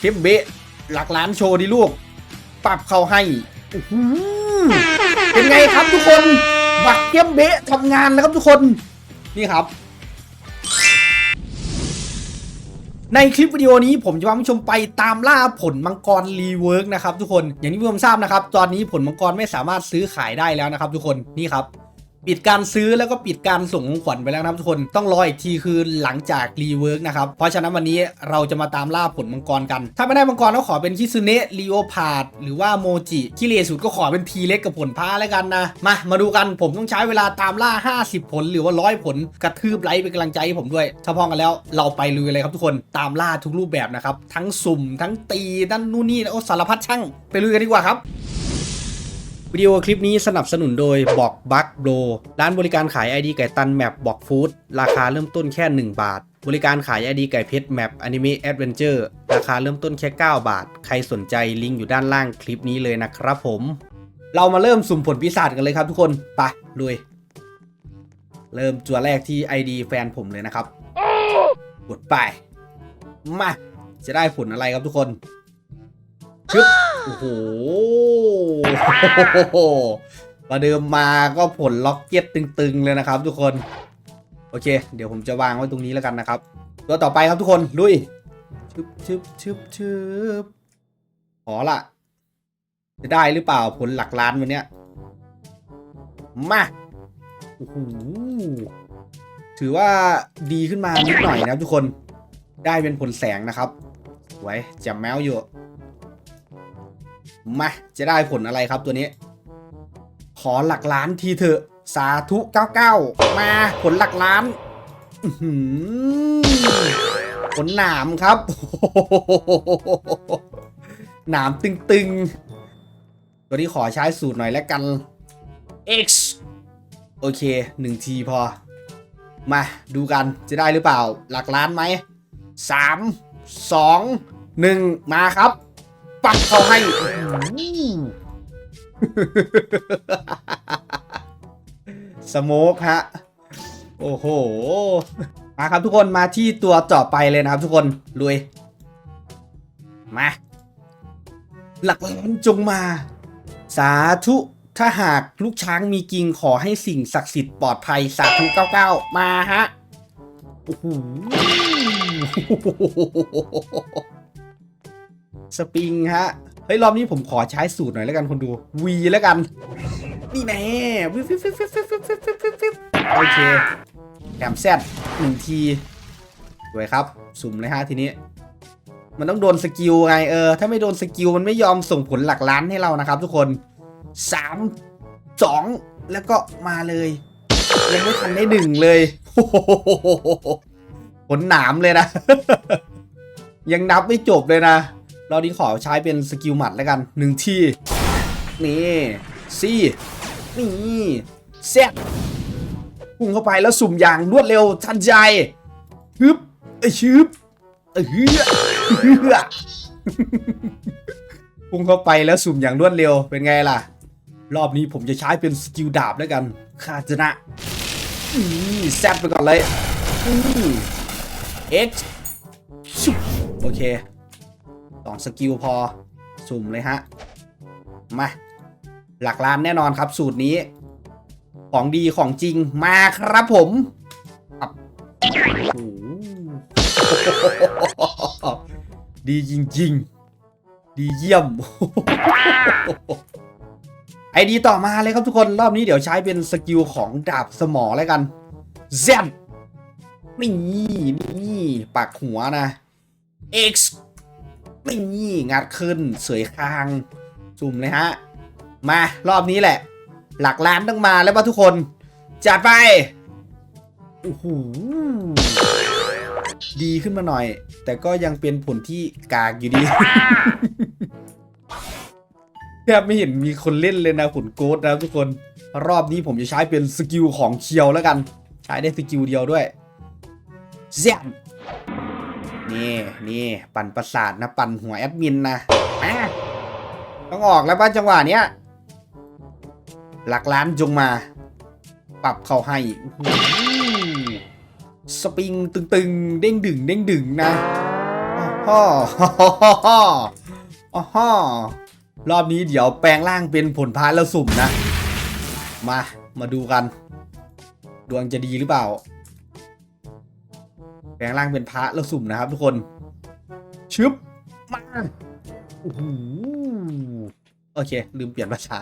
เข้มเบะหลักล้านโชว์ดิลูก ปรับเข้าให้เป็นไงครับทุกคน บักเข้มเบะทำงานนะครับทุกคน นี่ครับ ในคลิปวิดีโอนี้ผมจะพาผู้ชมไปตามล่าผลมังกรรีเวิร์กนะครับทุกคน อย่างที่ผู้ชมทราบนะครับ ตอนนี้ผลมังกรไม่สามารถซื้อขายได้แล้วนะครับทุกคน นี่ครับ ปิดการซื้อแล้วก็ปิดการส่งของขวัญไปแล้วนะครับทุกคนต้องรออีกทีคือหลังจากรีเวิร์กนะครับเพราะฉะนั้นวันนี้เราจะมาตามล่าผลมังกรกัน ถ้าไม่ได้มังกรก็ขอเป็นคิซุเนะลีโอพาดหรือว่าโมจิที่เลสุดก็ขอเป็นทีเล็กกับผลพ้าแล้วกันนะ มามาดูกันผมต้องใช้เวลาตามล่า 50 ผลหรือว่าร้อยผลกระทืบไลค์เป็นกำลังใจให้ผมด้วยถ้าพร้อมกันแล้วเราไปลุยเลยครับทุกคนตามล่าทุกรูปแบบนะครับทั้งสุ่มทั้งตีนั่นนู่นนี่โอ้สารพัดช่างไปลุยกันดีกว่าครับ วิดีโอคลิปนี้สนับสนุนโดยบอกบักโบรร้านบริการขาย ID ไก่ตันแมปบอกฟู้ดราคาเริ่มต้นแค่ 1 บาท บริการขาย ID ไก่เพชรแมปอนิเมะแอดเวนเจอร์ราคาเริ่มต้นแค่ 9 บาท ใครสนใจลิงก์อยู่ด้านล่างคลิปนี้เลยนะครับผม เรามาเริ่มสุ่มผลพิศาจกันเลยครับทุกคนไปลุยเริ่มจัวแรกที่ ID แฟนผมเลยนะครับกดไปมาจะได้ผลอะไรครับทุกคนชึบ โอ้โหประเดิมมาก็ผลล็อกเก็ตตึงๆเลยนะครับทุกคน โอเค เดี๋ยวผมจะวางไว้ตรงนี้แล้วกันนะครับ ตัวต่อไปครับทุกคนลุยชึบชึบชึบชึบขอละจะได้หรือเปล่าผลหลักล้านวันเนี้ยมาโอ้โหถือว่าดีขึ้นมานิดหน่อยนะทุกคน ได้เป็นผลแสงนะครับไว้จ่มแมวอยู่ มาจะได้ผลอะไรครับตัวนี้ ขอหลักล้านทีเถอะ สาธุ99 มาผลหลักล้านผลหนามครับ หนามตึงๆ ตัวนี้ขอใช้สูตรหน่อยแล้วกัน X โอเคหนึ่งทีพอ มาดูกันจะได้หรือเปล่า หลักล้านไหมสามสองหนึ่งมาครับ ปักเขาให้สโมกฮะ โอ้โห มาครับทุกคนมาที่ตัวต่อไปเลยนะครับทุกคนลุย มา หลักล้านจงมา สาธุถ้าหากลูกช้างมีจริงขอให้สิ่งศักดิ์สิทธิ์ปลอดภัยสาธุ99 มาฮะ โอ้โห สปริงฮะ เฮ้ย รอบนี้ผมขอใช้สูตรหน่อยแล้วกันคนดู V แล้วกัน นี่แน่วิววิววิววิววิโอเคแกมแซดหนึ่งทีสวยครับ สุ่มเลยฮะทีนี้ มันต้องโดนสกิลไงเออ ถ้าไม่โดนสกิลมันไม่ยอมส่งผลหลักล้านให้เรานะครับ ทุกคนสามสองแล้วก็มาเลย ยังไม่ทันได้หนึ่งเลยผลหนามเลยนะ ยังนับไม่จบเลยนะ เรานี้ขอใช้เป็นสกิลหมัดแล้วกันหนึ่งทีนี่ซี่นี่แซดพุ่งเข้าไปแล้วสุ่มอย่างรวดเร็วทันใจฮึบไอชืบเอเฮือเฮือพุ่งเข้าไปแล้วสุ่มอย่างรวดเร็วเป็นไงล่ะ รอบนี้ผมจะใช้เป็นสกิลดาบแล้วกันข้าจนะอืมแซดไปก่อนเลยอืม X ชุบโอเค สองสกิลพอสุ่มเลยฮะ มา หลักล้านแน่นอนครับสูตรนี้ ของดีของจริงมาครับผมบดีจริง ๆ ดีเยี่ยม ไอดีต่อมาเลยครับทุกคน รอบนี้เดี๋ยวใช้เป็นสกิลของดาบสมอแล้วกันเซนนี่นี่ปักหัวนะ X นี่งัดขึ้นเสยคางจุ่มเลยฮะ มารอบนี้แหละ หลักล้านต้องมาแล้วป่ะทุกคนจัดไปโอ้โหดีขึ้นมาหน่อย แต่ก็ยังเป็นผลที่กากอยู่ดีแทบไม่เห็นมีคนเล่นเลยนะขุนโกดนะทุกคน รอบนี้ผมจะใช้เป็นสกิลของเคียวแล้วกัน ใช้ได้สกิลเดียวด้วยเซียน นี่นี่ปั่นประสาทนะปั่นหัวแอดมินนะต้องออกแล้วป่ะจังหวะเนี้ยหลักล้านจงมา ปรับเข้าให้สปริงตึงๆ เด้งดึงเด้งดึงนะอ้โหฮ่ออ๋อฮ่รอบนี้เดี๋ยวแปลงร่างเป็นผลพายแล้วสุ่มนะ มา มาดูกัน ดวงจะดีหรือเปล่า แปลงร่างเป็นพระแล้วสุ่มนะครับทุกคน ชึบ มาโอ้โหโอเค ลืมเปลี่ยนภาษา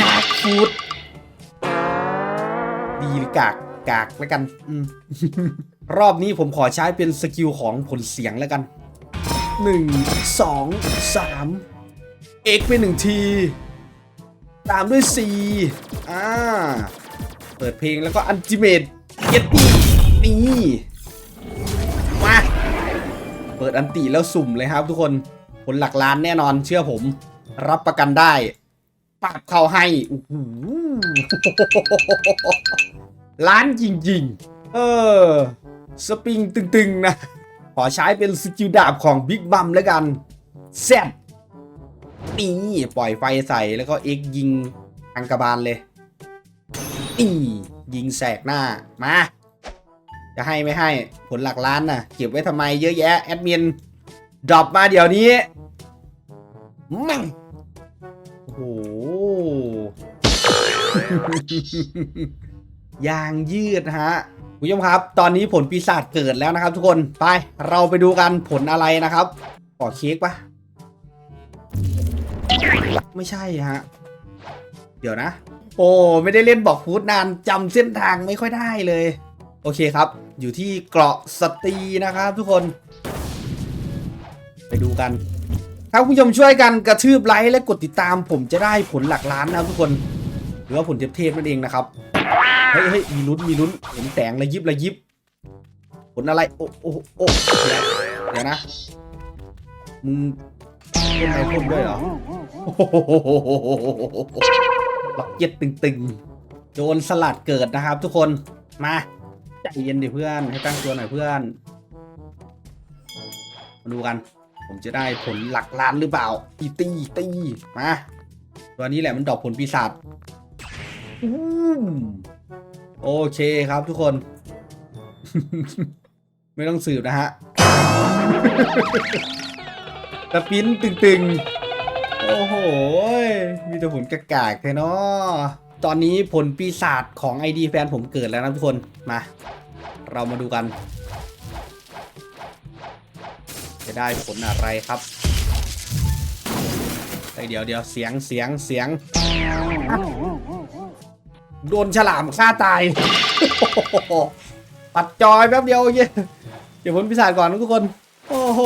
จากฟูดดีหรือกากกากแล้วกันอรอบนี้ผมขอใช้เป็นสกิลของผลเสียงแล้วกันหนึ่งสองสามเอ็กไปหนึ่งที ตามด้วยสี่อ่า เปิดเพลงแล้วก็อันติเมตเกตตี้นี่ ปิดอันติแล้วสุ่มเลยครับทุกคนผลหลักล้านแน่นอนเชื่อผม รับประกันได้ปรับเข้าให้โอ้โหล้านจริงๆ เออ สปริงตึงๆนะ ขอใช้เป็นสกิลดาบของบิ๊กบัมแล้วกันแซดนี่ปล่อยไฟใส่แล้วก็เอ็กยิงอังกระบาลเลยนี่ยิงแสกหน้า มา จะให้ไม่ให้ผลหลักล้านน่ะ เก็บไว้ทำไมเยอะแยะ แอดมินดรอปมาเดี๋ยวนี้มั่งโอ้โหยางยืดฮะคุณผู้ชมครับ ตอนนี้ผลปีศาจเกิดแล้วนะครับทุกคนไปเราไปดูกันผลอะไรนะครับขอเค้กปะไม่ใช่ฮะ เดี๋ยวนะ โอ้ ไม่ได้เล่นบอกฟูดนานจำเส้นทางไม่ค่อยได้เลย โอเคครับ อยู่ที่เกราะสตีนะครับทุกคน ไปดูกัน ถ้าคุณผู้ชมช่วยกันกระทืบไลค์และกดติดตาม ผมจะได้ผลหลักล้านนะครับทุกคน หรือว่าผลเทพๆนั่นเองนะครับ เฮ้ยเฮ้ยมีลุ้นมีลุ้นเห็นแสงระยิบระยิบ ผลอะไร โอ้โอ้โอ้เดี๋ยวนะ มึงเป็นไงพ่นด้วยเหรอโอ้โหล็อกเก็ตตึงๆ โดนสลัดเกิดนะครับทุกคน มา ใจเย็นดิเพื่อนให้ตั้งตัวหน่อยเพื่อนมาดูกัน ผมจะได้ผลหลักล้านหรือเปล่าตีตีตีมาตัวนี้แหละมันดอกผลปีศาจอืมโอเคครับทุกคน ไม่ต้องสืบนะฮะตะปิ้นตึงๆ โอ้โหยมีแต่ผลกากากแค่เนาะ ตอนนี้ผลปีศาจของ ID แฟนผมเกิดแล้วนะทุกคน มา เรามาดูกัน จะได้ผลอะไรครับเดี๋ยวเดี๋ยวเสียงเสียงเสียง โดนฉลามฆ่าตาย ปัดจอยแป๊บเดียวเยเดี๋ยวผลพิศาจก่อนนะทุกคน โอ้โห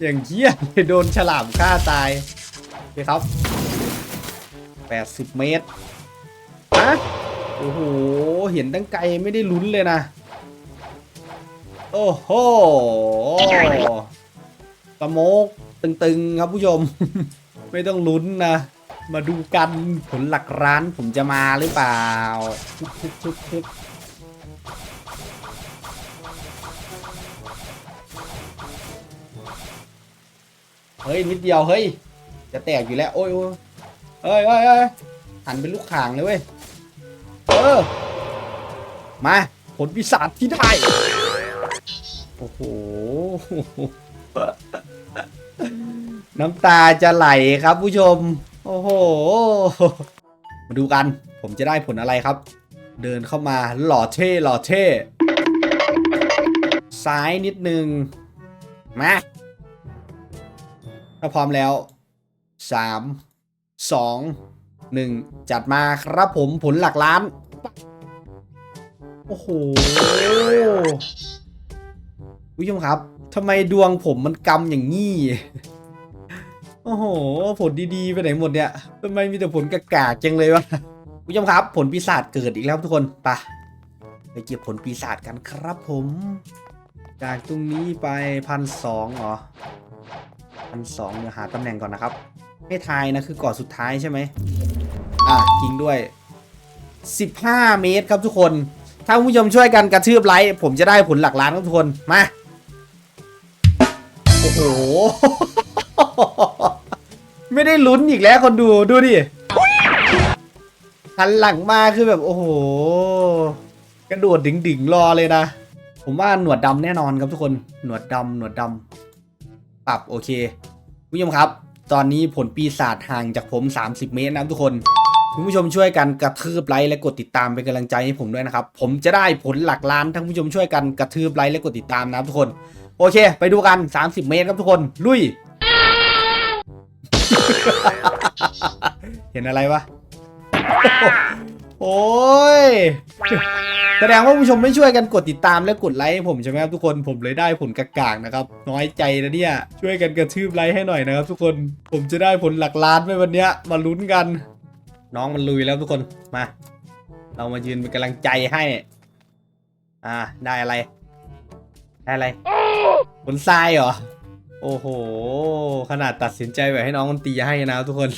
อย่างเงี้ยเลยโดนฉลามฆ่าตายโอเคครับ 80 เมตรฮะโอ้โห เห็นตั้งไกลไม่ได้ลุ้นเลยนะ โอ้โหสโมกตึงๆครับผู้ชม ไม่ต้องลุ้นนะ มาดูกันผลหลักร้านผมจะมาหรือเปล่าชุบชุบชุบชุบเฮ้ยนิดเดียวเฮ้ยจะแตกอยู่แล้วโอ้ย โอ้ยเฮ้ยเฮ้ยเหันเป็นลูกข่างเลยเว้ย เออ มา ผลปีศาจที่ได้ โอ้โห น้ำตาจะไหลครับผู้ชม โอ้โห มาดูกัน ผมจะได้ผลอะไรครับ เดินเข้ามาหล่อเท่หล่อเท่ซ้ายนิดนึง มา ถ้าพร้อมแล้ว3 2 1 จัดมาครับผมผลหลักล้าน โอ้โหผู้ชมครับทำไมดวงผมมันกำอย่างงี้ โอ้โห ผลดีๆ ไปไหนหมดเนี่ยทำไมมีแต่ผลกากๆจังเลยวะผู้ชมครับ ผลปีศาจเกิดอีกแล้วทุกคนไปะไปเก็บผลปีศาจกันครับผม จากตรงนี้ไปพันสองเหรอพันสองเดี๋ยวหาตำแหน่งก่อนนะครับ ให้ทายนะคือก่อนสุดท้ายใช่ไหมอะจริงด้วย 15 เมตรครับทุกคน ถ้าผู้ชมช่วยกันกระทืบไลค์ผมจะได้ผลหลักล้านครับทุกคน มา โอ้โห ไม่ได้ลุ้นอีกแล้วคนดูดูดิหันหลังมาคือแบบโอ้โห กระโดดดึงๆรอเลยนะ ผมว่าหนวดดำแน่นอนครับทุกคน หนวดดำหนวดดำปรับโอเคผู้ชมครับ ตอนนี้ผลปีศาจห่างจากผม 30 เมตรนะทุกคนคุณผู้ชมช่วยกันกระทืบไลค์และกดติดตามเป็นกำลังใจให้ผมด้วยนะครับ ผมจะได้ผลหลักล้านทั้งผู้ชมช่วยกันกระทืบไลค์และกดติดตามนะทุกคน โอเค ไปดูกัน 30 เมตรครับทุกคน ลุย เห็นอะไรวะ โอ้ย แสดงว่าผู้ชมไม่ช่วยกันกดติดตามและกดไลค์ให้ผมใช่ไหมครับทุกคนผมเลยได้ผลกากากนะครับ น้อยใจนะเนี่ย ช่วยกันกระทืบไลค์ให้หน่อยนะครับ ทุกคนผมจะได้ผลหลักล้านไหมวันเนี้ยมาลุ้นกัน น้องมันลุยแล้วทุกคนมา เรามายืนเป็นกำลังใจให้ อ่าได้อะไรได้อะไรผลทรายเหรอโอ้โห ขนาดตัดสินใจแบบให้น้องมันตีให้นะทุกคน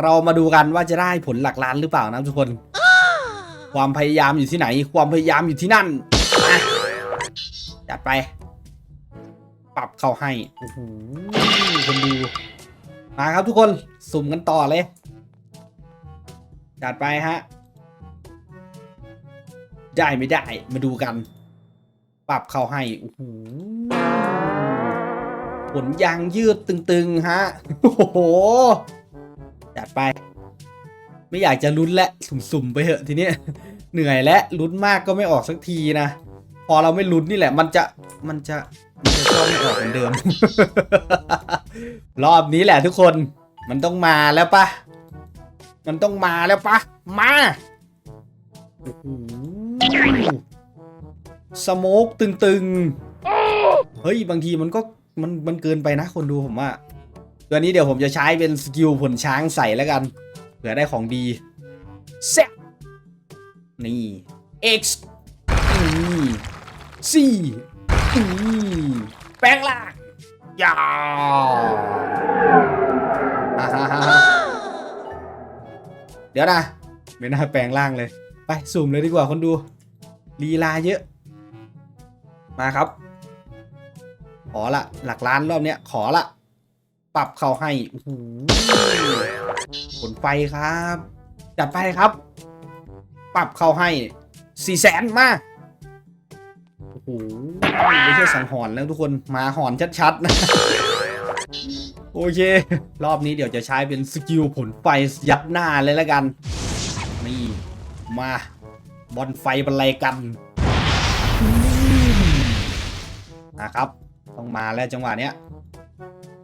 เรามาดูกันว่าจะได้ผลหลักล้านหรือเปล่านะทุกคน ความพยายามอยู่ที่ไหน ความพยายามอยู่ที่นั่นมาจัดไป ปรับเข้าให้โอ้โหคนดูมาครับทุกคนสุ่มกันต่อเลยจัดไปฮะ ได้ไม่ได้มาดูกัน ปรับเข้าให้โอ้โหผลยางยืดตึงๆ ฮะ โอ้โห จัดไป ไม่อยากจะลุ้นและสุ่มๆไปเถอะทีเนี้ยเหนื่อยและลุ้นมากก็ไม่ออกสักทีนะ พอเราไม่ลุ้นนี่แหละ มันจะมันจะมันจะชอบไม่ออกเหมือนเดิม รอบนี้แหละทุกคนมันต้องมาแล้วปะมันต้องมาแล้วปะมาโอ้โหสโมกตึงๆ เฮ้ย บางทีมันก็มันมันเกินไปนะคนดูผมว่าตัวนี้เดี๋ยวผมจะใช้เป็นสกิลผลช้างใส่แล้วกัน เผื่อได้ของดีแซะนี่ X นี่ C นี่แปลงล่างยาวอ่าฮะฮะฮะเดี๋ยวนะไม่น่าแปลงล่างเลย ไปสุ่มเลยดีกว่าคนดูลีลาเยอะ มาครับ ขอละ หลักล้านรอบเนี้ย ขอละ ปรับเข้าให้โอ้โห ผลไฟครับ จัดไปครับ ปรับเข้าให้สี่แสนมาโอ้โหไม่ใช่สังหรณ์แล้วทุกคนมาหอนชัดๆนะโอเค รอบนี้เดี๋ยวจะใช้เป็นสกิลผลไฟยัดหน้าเลยแล้วกัน นี่มาบอลไฟบรรลัยกันนะครับ ต้องมาแล้วจังหวะเนี้ย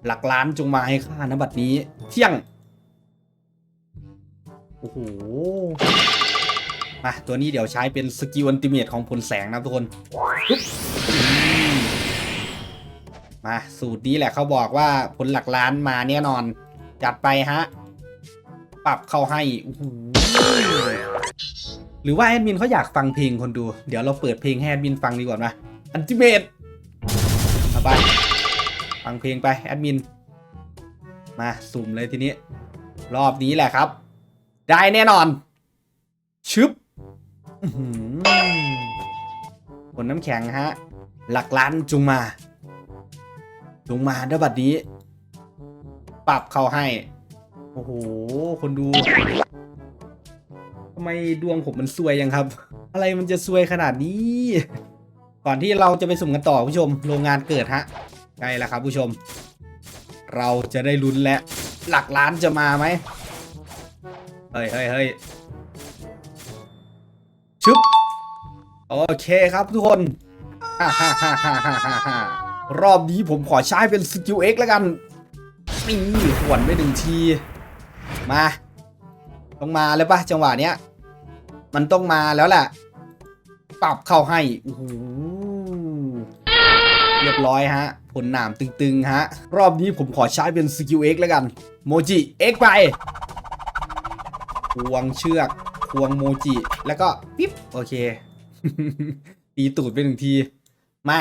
หลักล้านจงมาให้ข้านะบัดนี้ เที่ยง อ้โหมาตัวนี้เดี๋ยวใช้เป็นสกิลอันติเมตของผลแสงนะทุกคนมมาสูตรนี้แหละเขาบอกว่าผลหลักล้านมาแน่นอน จัดไปฮะ ปรับเข้าให้โอ้โหหรือว่าแอดมินเขาอยากฟังเพลงคนดู เดี๋ยวเราเปิดเพลงให้แอดมินฟังดีกว่านะอันติเมตมาไปฟังเพลงไปแอดมิน มาสุ่มเลยทีนี้ รอบนี้แหละครับ ได้แน่นอน ชึบผลน้ำแข็งฮะ หลักล้านจุงมา จุงมาด้วยบัดนี้ ปรับเข้าให้ โอ้โห คนดูทำไมดวงผมมันซวยยังครับ อะไรมันจะซวยขนาดนี้ ก่อนที่เราจะไปสุ่มกันต่อผู้ชม โรงงานเกิดฮะใกล้แล้วครับผู้ชม เราจะได้ลุ้นและ หลักล้านจะมาไหม เฮ้ยเฮ้ยเฮ้ยชึบโอเคครับทุกคนฮ่าฮ่าฮ่าฮ่าฮ่ารอบนี้ผมขอใช้เป็นสกิล X แล้วกันนี่ขวนไปหนึ่งที มาต้องมาแล้วปะจังหวะเนี้ย มันต้องมาแล้วแหละ ปรับเข้าให้โอ้โหเรียบร้อยฮะ ผลหนามตึงๆฮะ รอบนี้ผมขอใช้เป็นสกิล X แล้วกัน โมจิ X ไป ควงเชือก ควงโมจิ แล้วก็ปิ๊บโอเค ตีตูดไปหนึ่งที มา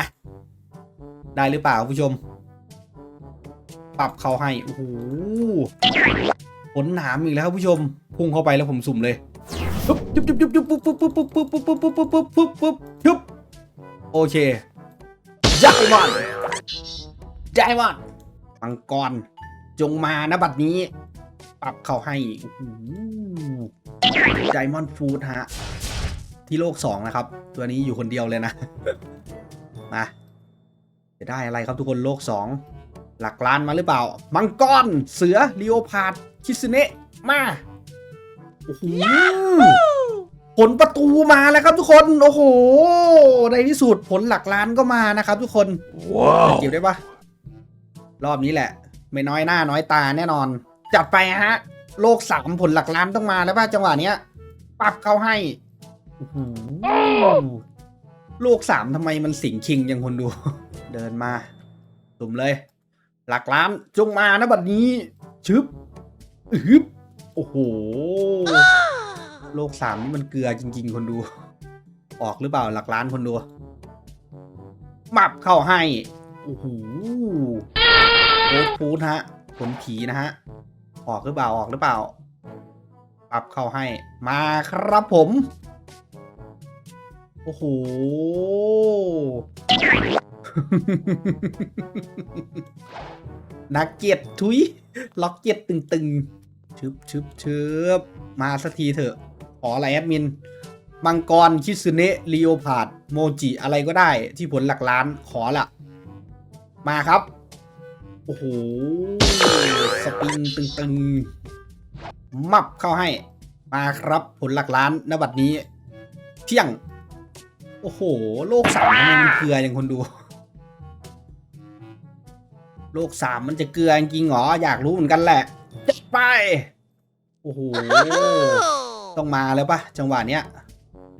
ได้หรือเปล่าผู้ชม ปรับเขาให้ โอ้โหผลหนามอีกแล้วผู้ชม พุ่งเข้าไปแล้วผมสุ่มเลยปุ๊บยุบยุบยุบยุบปุ๊บปุ๊บปุ๊บปุ๊บปุ๊บปุ๊บปุ๊บปุ๊บปุ๊บปุ๊บปุ๊บยุบโอเคไดมอนด์ไดมอนด์มังกรจงมานะบัดนี้ ปรับเข้าให้ไดมอนด์ฟูดฮะ ที่โลก2นะครับ ตัวนี้อยู่คนเดียวเลยนะ มา จะได้อะไรครับทุกคนโลกสองหลักล้านมาหรือเปล่า มังกร เสือลีโอพาร์ดคิสเนะ มา โอ้โหผลประตูมาแล้วครับทุกคน โอ้โห ในที่สุดผลหลักล้านก็มานะครับทุกคนเก็บได้ปะรอบนี้แหละ ไม่น้อยหน้าน้อยตาแน่นอน จัดไปฮะ โลกสามผลหลักล้านต้องมาแล้วป่ะจังหวะเนี้ยปรับเข้าให้โอ้โหโลกสามทำไมมันสิงคิงยังคนดู เดินมา สุ่มเลย หลักล้านจงมานะบัดนี้ ชึบอึบโอ้โห โลกสามนี่มันเกลือจริง ๆ คนดู ออกหรือเปล่าหลักล้านคนดู มับเข้าให้ โอ้โหโคตรฟูดฮะ ผลผีนะฮะ ออกหรือเปล่าออกหรือเปล่าปรับเข้าให้มาครับผม โอ้โหนักเก็ตทุย ล็อกเก็ตตึงๆชึบชึบชึบมาสักทีเถอะ ขออะไรแอดมิน มังกร คิสึเนะลีโอพาดโมจิ อะไรก็ได้ที่ผลหลักล้านขอละ มาครับ โอ้โห สปริงตึงๆ มับเข้าให้ มาครับผลหลักล้านนบัดนี้ เที่ยง โอ้โห โลกสามมันเกลืออย่างคนดู โลกสามมันจะเกลือจริงเหรอ อยากรู้เหมือนกันแหละจัดไป โอ้โห ต้องมาแล้วปะจังหวะเนี้ย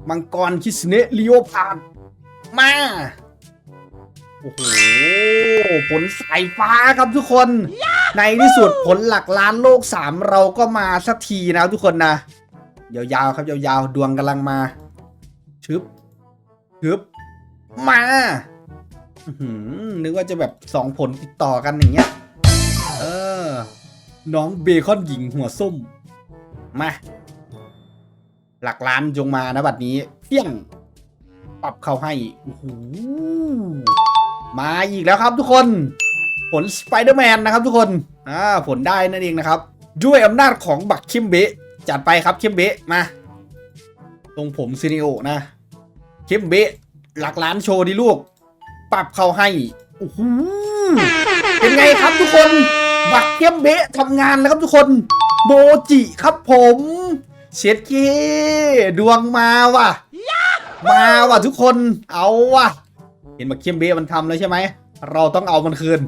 มังกรคิสเนะลีโอพาดมา อ้โห ผลสายฟ้าครับทุกคน ในที่สุดผลหลักล้านโลกสามเราก็มาสักทีนะทุกคนนะ ยาวๆครับยาวๆ ดวงกำลังมา ชึบ ชึบ มาหือนึกว่าจะแบบสองผลติดต่อกันอย่างเงี้ย เออ น้องเบคอนหญิงหัวส้ม มา หลักล้านจงมานะบัดนี้เพี้ยง ปรับเข้าให้โอ้โห มาอีกแล้วครับทุกคน ผลสไปเดอร์แมนนะครับทุกคนอ่าผลได้นั่นเองนะครับ ด้วยอำนาจของบักคิมเบะจัดไปครับคิมเบะมา ตรงผมซินิโอนะคิมเบะหลักล้านโชว์ดิลูก ปรับเข้าให้โอ้โหเป็นไงครับทุกคน บักคิมเบะทำงานแล้วครับทุกคนโมจิครับผมเช็ดเกดวงมาว่ะ มาว่ะทุกคนเอาว่ะ เห็นบักเข้มเบะมันทำแล้วใช่ไหม เราต้องเอามันคืน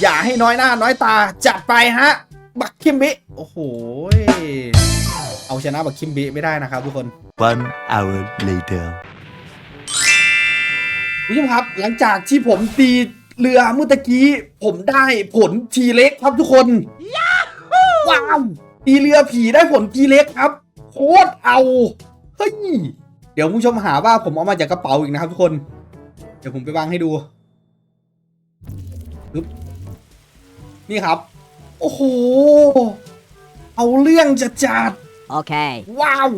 อย่าให้น้อยหน้าน้อยตาจัดไปฮะ บักเข้มเบะโอ้โหยเอาชนะบักเข้มเบะไม่ได้นะครับทุกคน One hour later. ผู้ชมครับ หลังจากที่ผมตีเรือเมื่อตะกี้ ผมได้ผลทีเล็กครับทุกคนว้าวตีเรือผีได้ผลทีเล็กครับ โคตรเอา เฮ้ย เดี๋ยวผู้ชมหาว่าผมเอามาจากกระเป๋าอีกนะครับทุกคนเดี๋ยวผมไปวางให้ดูปึ๊บนี่ครับ โอ้โห เอาเรื่องจะจัด Okay. ว้าว